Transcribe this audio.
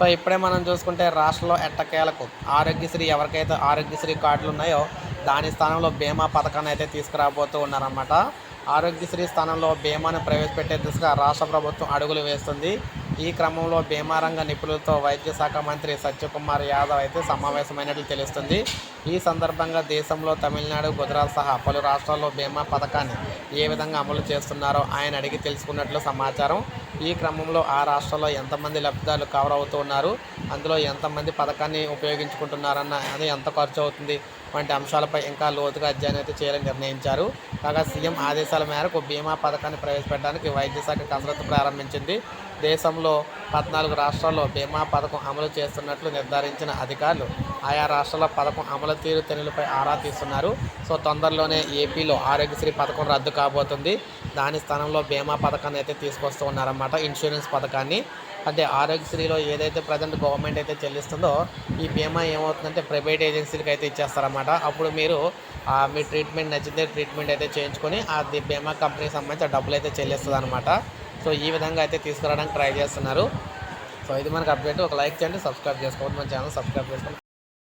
So ఇప్పుడే మనం చూసుకుంటే రాష్ట్రంలో ఎట్టకేలకు ఆరోగ్యశ్రీ ఎవరికైతే ఆరోగ్యశ్రీ కార్డులు ఉన్నాయో దాని స్థానంలో బీమా పథకాన్ని అయితే తీసుకురాబోతూ ఉన్నారన్నమాట. ఆరోగ్యశ్రీ స్థానంలో బీమాను ప్రవేశపెట్టే దిశగా రాష్ట్ర ప్రభుత్వం అడుగులు వేస్తుంది. ఈ క్రమంలో బీమా రంగ నిపుణులతో వైద్య శాఖ మంత్రి సత్యకుమార్ యాదవ్ అయితే సమావేశమైనట్లు తెలుస్తుంది. ఈ సందర్భంగా దేశంలో తమిళనాడు గుజరాత్ సహా పలు రాష్ట్రాల్లో బీమా పథకాన్ని ఏ విధంగా అమలు చేస్తున్నారో ఆయన అడిగి తెలుసుకున్నట్లు సమాచారం. ఈ క్రమంలో ఆ రాష్ట్రాల్లో ఎంతమంది లబ్ధిదారులు కవర్ అవుతూ ఉన్నారు? అందులో ఎంతమంది పథకాన్ని ఉపయోగించుకుంటున్నారన్న అది ఎంత ఖర్చు అవుతుంది? వంటి అంశాలపై ఇంకా లోతుగా అధ్యయనం అయితే చేయాలని నిర్ణయించారు. కాగా సీఎం ఆదేశాల మేరకు బీమా పథకాన్ని ప్రవేశపెట్టడానికి వైద్య శాఖ కసరత్తు ప్రారంభించింది. దేశంలో పద్నాలుగు రాష్ట్రాల్లో బీమా పథకం అమలు చేస్తున్నట్లు నిర్ధారించిన అధికారులు ఆయా రాష్ట్రాల పథకం అమలు తీరు తెనులపై ఆరా తీస్తున్నారు. సో తొందరలోనే ఏపీలో ఆరోగ్యశ్రీ పథకం రద్దు కాబోతుంది. దాని స్థానంలో బీమా పథకాన్ని అయితే తీసుకొస్తూ ఉన్నారన్నమాట ఇన్సూరెన్స్ పథకాన్ని. అంటే ఆరోగ్యశ్రీలో ఏదైతే ప్రజెంట్ గవర్నమెంట్ అయితే చెల్లిస్తుందో ఈ బీమా ఏమవుతుందంటే ప్రైవేట్ ఏజెన్సీలకు అయితే ఇచ్చేస్తారన్నమాట. అప్పుడు మీరు మీ ట్రీట్మెంట్ నచ్చితే ట్రీట్మెంట్ అయితే చేయించుకొని అది బీమా కంపెనీకి సంబంధించి డబ్బులు అయితే చెల్లిస్తుంది అనమాట సో ఈ విధంగా అయితే తీసుకురావడానికి ట్రై చేస్తున్నారు. సో ఇది మనకు అప్డేట్. ఒక లైక్ చేయండి సబ్స్క్రైబ్ చేసుకోవద్దు. మన ఛానల్ సబ్స్క్రైబ్ చేసుకోండి.